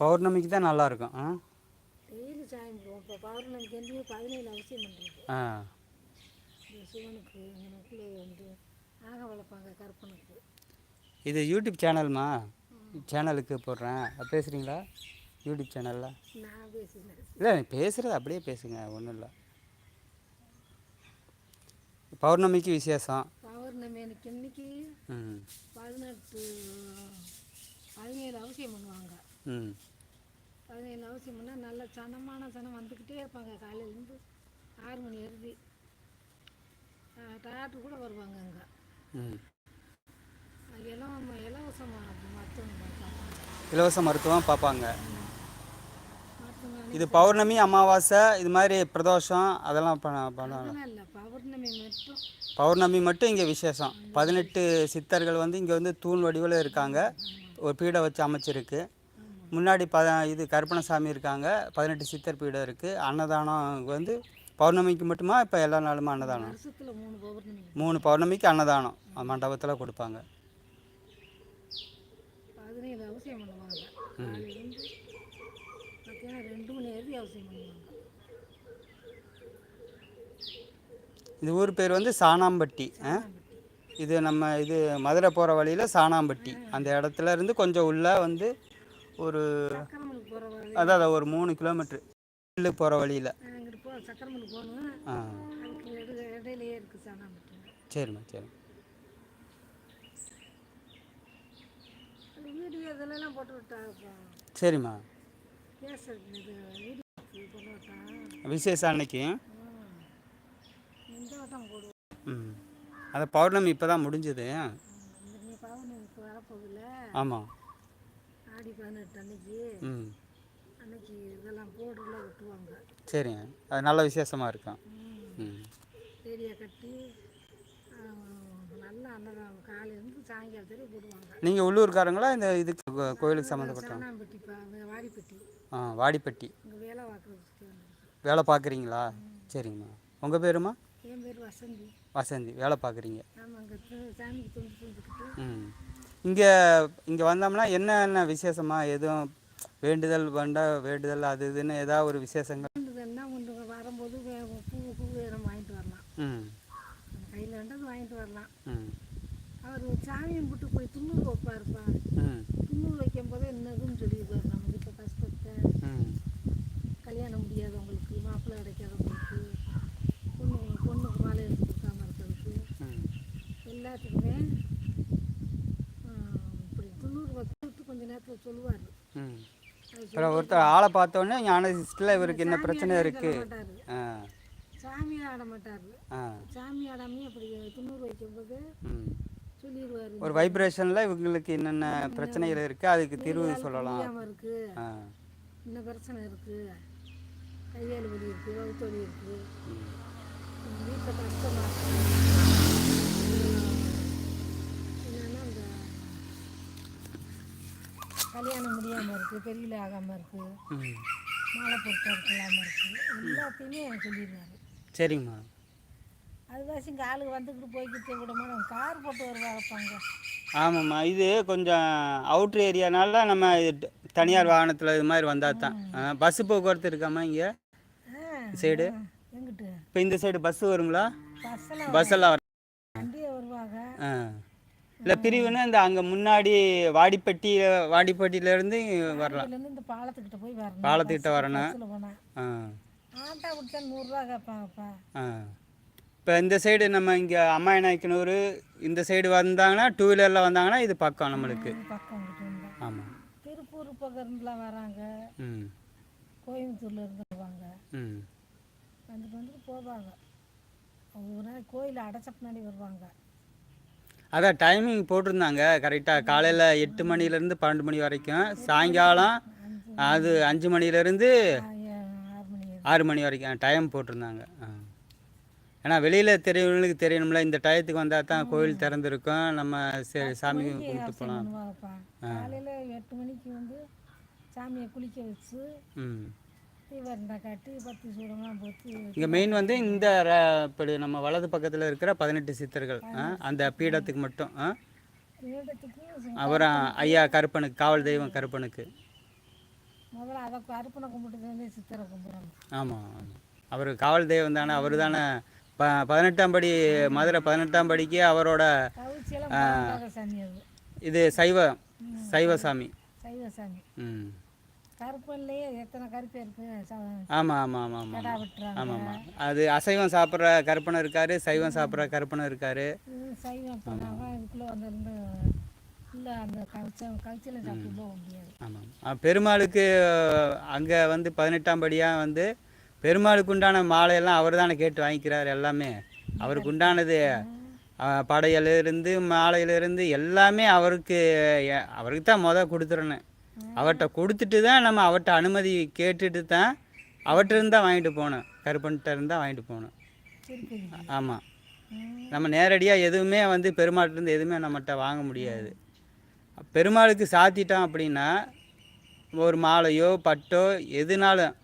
பௌர்ணமிக்கு தான் நல்லாயிருக்கும். ஆ? டெய்லி சாயம் போவோம் இப்போ பௌர்ணமிக்கு வந்து பதினேழு அவசியம் பண்ணுறது. ஆ. சிவனுக்கு எங்களுக்குள்ளே வந்து ஆக வளர்ப்பாங்க கருப்பனுக்கு இது யூடியூப் சேனல்மா? சேனலுக்கு போடுறேன். பேசுகிறீங்களா யூடியூப் சேனலில்? நான் பேசினேன் இல்லை பேசுகிறது அப்படியே பேசுங்க. ஒன்றும் இல்லை. பௌர்ணமிக்கு விசேஷம். பௌர்ணமி எனக்கு இன்னைக்கு பதினெட்டு பதினேழு அவசியம் பண்ணுவாங்க. ம். பதினேழு அவசியம் பண்ணால் நல்ல சனமான சனம் வந்துக்கிட்டே இருப்பாங்க காலையிலேருந்து ஆறு மணி இறுதி டாக்டர் கூட வருவாங்க அங்கே. ம். இலவ இலவசமாக மருத்துவம் இலவச மருத்துவம் பார்ப்பாங்க. இது பௌர்ணமி அமாவாசை இது மாதிரி பிரதோஷம் அதெல்லாம் பௌர்ணமி மட்டும். பௌர்ணமி மட்டும் இங்கே விசேஷம். பதினெட்டு சித்தர்கள் வந்து இங்கே வந்து தூண் வடிவில் இருக்காங்க. ஒரு பீடம் வச்சு அமைச்சிருக்கு. முன்னாடி ப இது கருப்பணசாமி இருக்காங்க பதினெட்டு சித்தர் பீடம் இருக்குது அன்னதானம் வந்து பௌர்ணமிக்கு மட்டுமா இப்போ எல்லா நாளுமா அன்னதானம்? மூணு பௌர்ணமி. மூணு பௌர்ணமிக்கு அன்னதானம் மண்டபத்தில் கொடுப்பாங்க. இந்த ஊர் பேர் வந்து சாணாம்பட்டி? இது நம்ம இது மதுரை போகிற வழியில் சாணாம்பட்டி. அந்த இடத்துல இருந்து கொஞ்சம் உள்ள வந்து ஒரு அதான் ஒரு மூணு கிலோமீட்ரு போகிற வழியில். ஆ சரிம்மா சரி. அது சரிம்மா. விசேஷம் அன்னைக்கு. ம். அந்த பௌர்ணமி இப்போ தான் முடிஞ்சது ஆமாம் ஆடி பதினெட்டு அன்னைக்கு. ம். அன்னைக்கு இதெல்லாம் போர்டில் விட்டுவாங்க சரிங்க. அது நல்ல விசேஷமாக இருக்கும் ஏரியா கட்டி நல்லா அன்னதானம். காலையிலேருந்து சாயங்காலம் வரை போடுவாங்க. நீங்கள் உள்ளூர்காரங்களா? இந்த இதுக்கு கோயிலுக்கு பா வாடிப்பட்டி. ஆ வாடிப்பட்டி. இங்கே வேலை வந்துருக்கு வேலை பார்க்குறீங்களா? சரிங்கம்மா. உங்கள் பேருமா? என் பேர் வசந்தி. வசந்தி. வேலை பார்க்குறீங்க. அங்கே சாமிக்கு துண்டு துண்டுக்கிட்டு ம். இங்கே இங்கே வந்தோம்னா என்னென்ன விசேஷமா? எதுவும் வேண்டுதல் வேண்டா வேண்டுதல் அது இதுன்னு ஏதாவது ஒரு விசேஷங்கள்? வேண்டுதல்னா ஒன்று வரும்போது பூ பூ நம்ம வாங்கிட்டு வரலாம். ம். கையில் வேண்டது வாங்கிட்டு வரலாம். ம். அவர் சாமியை விட்டு போய் துண்ணூறு வைப்பாருப்பா ம் துண்ணூறு வைக்கும் போதே என்னதுன்னு சொல்லிடுவார் நமக்கு இப்போ கஷ்டத்தை ம் கல்யாணம் முடியாதவங்களுக்கு மாப்பிள்ளை கிடைக்காதவங்களுக்கு பொண்ணு பொண்ணுக்கு மாலை எடுத்து கொடுக்காம இருக்கிறதுக்கு ம் எல்லாத்துக்குமே ஆ, இப்படி துண்ணூறு வச்சுட்டு கொஞ்ச நேரத்தில் சொல்லுவார். அப்புறம் ஒருத்தர் ஆளை பார்த்தோன்னே ஞானசிஸ்டில் இவருக்கு என்ன பிரச்சனை இருக்குது சாமி ஆட மாட்டார். சாமி ஆடாமே அப்படி துண்ணூறு வைக்கும்போது சொல்லிடுவார். ஒரு வைப்ரேஷனில் இவங்களுக்கு என்னென்ன பிரச்சனைகள் இருக்குது அதுக்கு தீர்வு சொல்லலாம். இருக்குது இந்த பிரச்சனை இருக்குது கையால் வலி இருக்குது வகுத்து வலி இருக்குது வீட்டில் கஷ்டமாக இருக்குது என்னன்னா இந்த கல்யாணம் முடியாமல் இருக்குது பெரியல ஆகாமல் இருக்குது மாலை பொருத்தம் இருக்கலாமல் இருக்குது எல்லாத்தையுமே சொல்லிடுவார். சரிங்கம்மா அதுவாசி இங்கே ஆளுங்க வந்துக்கிட்டு போய்கிட்டு விட மாட்டோம் கார் போட்டு வருவாங்கப்பாங்க ஆமாம்மா இது கொஞ்சம் அவுட்ரு ஏரியானால நம்ம இது தனியார் வாகனத்தில் இது மாதிரி வந்தால் தான் பஸ்ஸு போக்குவரத்து இருக்காம்மா இங்கே? சைடு? எங்கிட்டு? இப்போ இந்த சைடு பஸ்ஸு வருங்களா? பஸ் எல்லாம் வர வண்டியே வருவாங்க. ஆ. இல்லை பிரிவுன்னா இந்த அங்கே முன்னாடி வாடிப்பட்டி வாடிப்பட்டியிலேருந்து வரலாம். இந்த பாலத்துக்கிட்ட போய் வரணும். பாலத்துக்கிட்ட வரணும். ஆ. ஆட்டோ விட்டா நூறுரூவா கேட்பாங்கப்பா ஆ. இப்போ இந்த சைடு நம்ம இங்கே அம்மாய நாய்க்கனூர் இந்த சைடு வந்தாங்கன்னா டூ வீலரில் வந்தாங்கன்னா இது பக்கம் நம்மளுக்கு. ஆமாம் திருப்பூர் பக்கம் இருந்துலாம் வராங்க. ம். கோயம்புத்தூர்ல இருந்து வருவாங்க. ம். வந்துட்டு வந்துட்டு போவாங்க. ஒரு நாள் கோயில் அடைச்ச பின்னாடி வருவாங்க. அதான் டைமிங் போட்டிருந்தாங்க கரெக்டாக காலையில் எட்டு மணிலேருந்து பன்னெண்டு மணி வரைக்கும். சாயங்காலம் அது அஞ்சு மணிலேருந்து ஆறு மணி வரைக்கும். டைம் போட்டிருந்தாங்க. ஆ. ஏன்னா வெளியில் தெரியவங்களுக்கு தெரியணும்ல இந்த டயத்துக்கு வந்தால் தான் கோயில் திறந்திருக்கும். நம்ம சரி சாமி கும்பிட்டு அவசியம் போகலாம் காலையில் எட்டு மணிக்கு வந்து சாமியை குளிக்க வச்சு காட்டி பத்தி சூடமாக இங்கே மெயின் வந்து இந்த இப்படி நம்ம வலது பக்கத்தில் இருக்கிற பதினெட்டு சித்தர்கள் அந்த பீடத்துக்கு மட்டும் அப்புறம் ஐயா கருப்பனுக்கு காவல் தெய்வம் கருப்பனுக்கு. முதல்ல அதை அர்ப்பணை கும்பிட்டு வந்து சித்தரை கும்பிடணும். ஆமாம் அவர் காவல் தெய்வம் தானே அவர் தானே. ப பதினெட்டாம் படி மதுரை பதினெட்டாம் படிக்கு அவரோட இது சைவ சைவ சாமி சைவ சாமி ம். கருப்பல்லையே எத்தனை கருப்பு இருக்கு? ச- ஆமாம் ஆமாம் ஆமாம் ஆமாம் ஆமாம் ஆமாம் அது அசைவம் சாப்பிட்ற கற்பனை இருக்காரு சைவம் சாப்பிட்ற கற்பனை இருக்காரு. சைவம் இதுக்குள்ளே ஆமாம் பெருமாளுக்கு அங்கே வந்து பதினெட்டாம் படியாக வந்து பெருமாளுக்கு உண்டான மாலையெல்லாம் அவர் தானே கேட்டு வாங்கிக்கிறார் எல்லாமே. அவருக்கு உண்டானது படையிலிருந்து மாலையிலிருந்து எல்லாமே அவருக்கு அவருக்கு தான் மொதல் கொடுத்துடணும். அவர்கிட்ட கொடுத்துட்டு தான் நம்ம அவர்கிட்ட அனுமதி கேட்டுட்டு தான் அவர்கிட்ட இருந்தால் வாங்கிட்டு போகணும் கருப்பன்கிட்ட இருந்தால் வாங்கிட்டு போகணும் ஆமாம் நம்ம நேரடியாக எதுவுமே வந்து பெருமாள்கிட்டருந்து எதுவுமே நம்மகிட்ட வாங்க முடியாது. பெருமாளுக்கு சாத்திட்டோம் அப்படின்னா ஒரு மாலையோ பட்டோ எதுனாலும்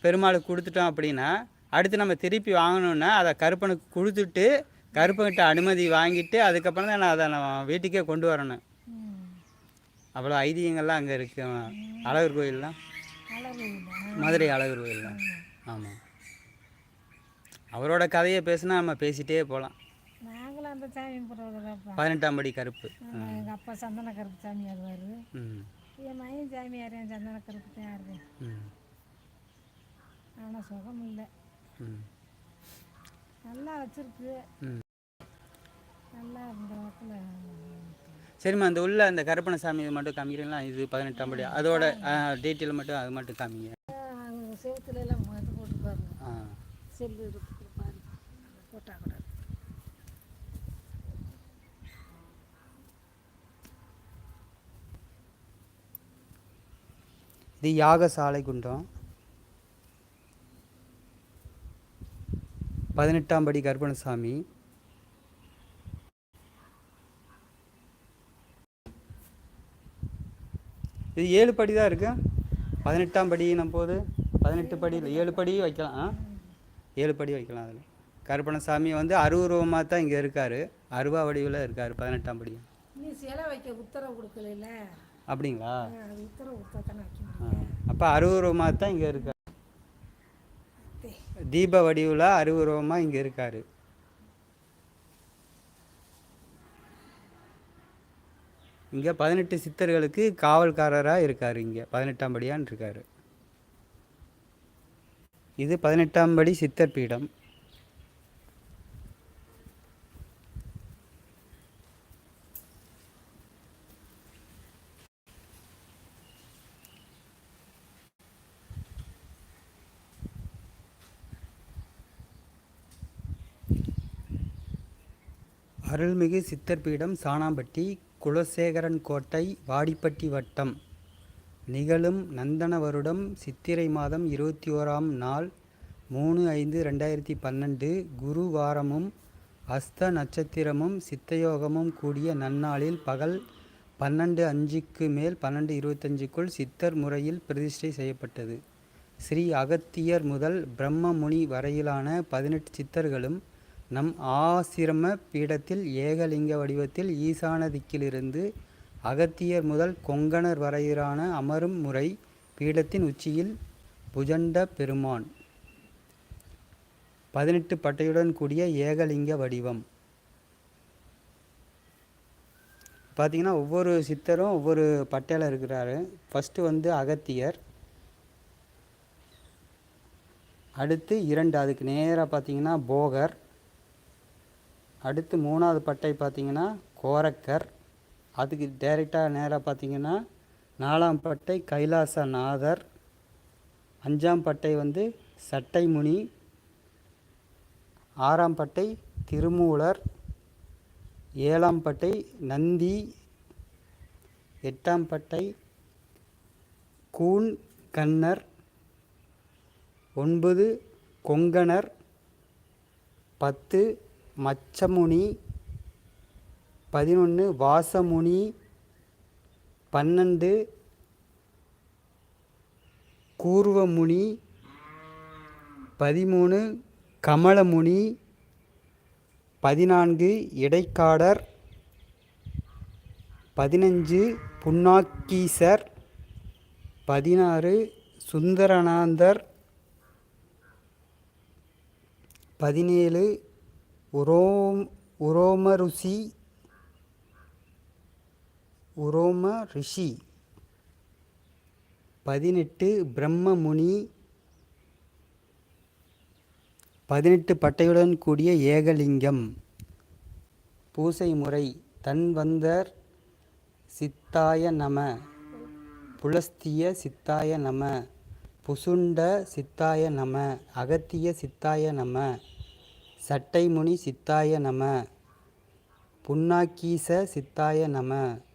பெருமாளுக்கு கொடுத்துட்டோம் அப்படின்னா அடுத்து நம்ம திருப்பி வாங்கணுன்னா அதை கருப்பனுக்கு கொடுத்துட்டு கருப்பன்கிட்ட அனுமதி வாங்கிட்டு அதுக்கப்புறம் தான் நான் அதை நான் வீட்டுக்கே கொண்டு வரணும். அவ்வளோ ஐதீகங்கள்லாம் அங்கே இருக்கு. அழகர் கோயில்லாம். மதுரை அழகர் கோயில்லாம். ஆமாம் அவரோட கதையை பேசுனா நம்ம பேசிட்டே போகலாம். நாங்களும் அந்த சாமி கும்பிட்றதுதான்ப்பா பதினெட்டாம் படி கருப்பு. எங்கள் அப்பா சந்தன கருப்பு சாமி ம். என் மகன் சாமி யாரையும் சந்தன கருப்பு ம். ஆனால் சுகம் இல்லை. நல்லா வச்சிருக்கு. நல்லா இந்த வாக்கில் சரிம்மா அந்த உள்ள அந்த கருப்பண சாமி இது மட்டும் காமிக்கிறீங்களா? இது பதினெட்டாம் படி. அதோட டீட்டெயில் மட்டும் அது மட்டும் காமிங்க. செவத்துல எல்லாம் இது போட்டு பாருங்க. ஆ. செல்லு போட்டால் கூட. இது யாகசாலை குண்டம். பதினெட்டாம் படி கருப்பணசாமி இது ஏழு படி தான் இருக்கு. பதினெட்டாம் படின்னும் போது பதினெட்டு படி இல்லை ஏழு படி வைக்கலாம்? ஏழு படி வைக்கலாம் அதில். கருப்பணசாமி வந்து அருவுருவமாக தான் இங்கே இருக்கார். அருவா வடிவில் இருக்கார் பதினெட்டாம் படி. நீ சிலை வைக்க உத்தரவு கொடுக்கல அப்படிங்களா? அப்போ அருவுருவமாக தான் இங்கே இருக்கார். தீப வடிவில் அருவுருவமாக இங்கே இருக்கார். இங்கே பதினெட்டு சித்தர்களுக்கு காவல்காரராக இருக்கார் இங்கே. பதினெட்டாம் படியான் இருக்கார். இது பதினெட்டாம் படி சித்தர் பீடம். அருள்மிகு சித்தர் பீடம் சாணாம்பட்டி குலசேகரன் கோட்டை வாடிப்பட்டி வட்டம். நிகழும் நந்தன வருடம் சித்திரை மாதம் இருபத்தி ஓராம் நாள் மூணு ஐந்து ரெண்டாயிரத்தி பன்னெண்டு. குருவாரமும் அஸ்த நட்சத்திரமும் சித்தயோகமும் கூடிய நன்னாளில் பகல் பன்னெண்டு அஞ்சுக்கு மேல் பன்னெண்டு இருபத்தஞ்சுக்குள் சித்தர் முறையில் பிரதிஷ்டை செய்யப்பட்டது. ஸ்ரீ அகத்தியர் முதல் பிரம்ம முனி வரையிலான பதினெட்டு சித்தர்களும் நம் ஆசிரம பீடத்தில் ஏகலிங்க வடிவத்தில் ஈசான திக்கிலிருந்து அகத்தியர் முதல் கொங்கணர் வரையிலான அமரும் முறை பீடத்தின் உச்சியில் புஜண்ட பெருமான். பதினெட்டு பட்டையுடன் கூடிய ஏகலிங்க வடிவம். பார்த்தீங்கன்னா ஒவ்வொரு சித்தரும் ஒவ்வொரு பட்டையில் இருக்கிறாரு. ஃபஸ்ட்டு வந்து அகத்தியர். அடுத்து இரண்டு அதுக்கு நேராக பார்த்தீங்கன்னா போகர். அடுத்து மூணாவது பட்டை பார்த்திங்கன்னா கோரக்கர். அதுக்கு டைரெக்டாக நேராக பார்த்திங்கன்னா நாலாம் பட்டை கைலாசநாதர் அஞ்சாம் பட்டை வந்து சட்டைமுனி. ஆறாம் பட்டை திருமூலர். ஏழாம் பட்டை நந்தி. எட்டாம் பட்டை கூன் கண்ணர் ஒன்பது கொங்கணர் பத்து மச்சமுனி பதினொன்று வாசமுனி பன்னெண்டு கூர்வமுனி பதிமூணு கமலமுனி பதினான்கு இடைக்காடர் பதினஞ்சு புன்னாக்கீசர் பதினாறு சுந்தரநாந்தர் பதினேழு உரோம் உரோம ருசி உரோம ரிஷி. பதினெட்டு பிரம்மமுனி பதினெட்டு பட்டையுடன் கூடிய ஏகலிங்கம். பூசை முறை தன்வந்தர் சித்தாய நம புலஸ்திய சித்தாய நம புசுண்ட சித்தாய நம அகத்திய சித்தாய நம. சட்டைமுனி சித்தாய நம புன்னாக்கீச சித்தாய நம.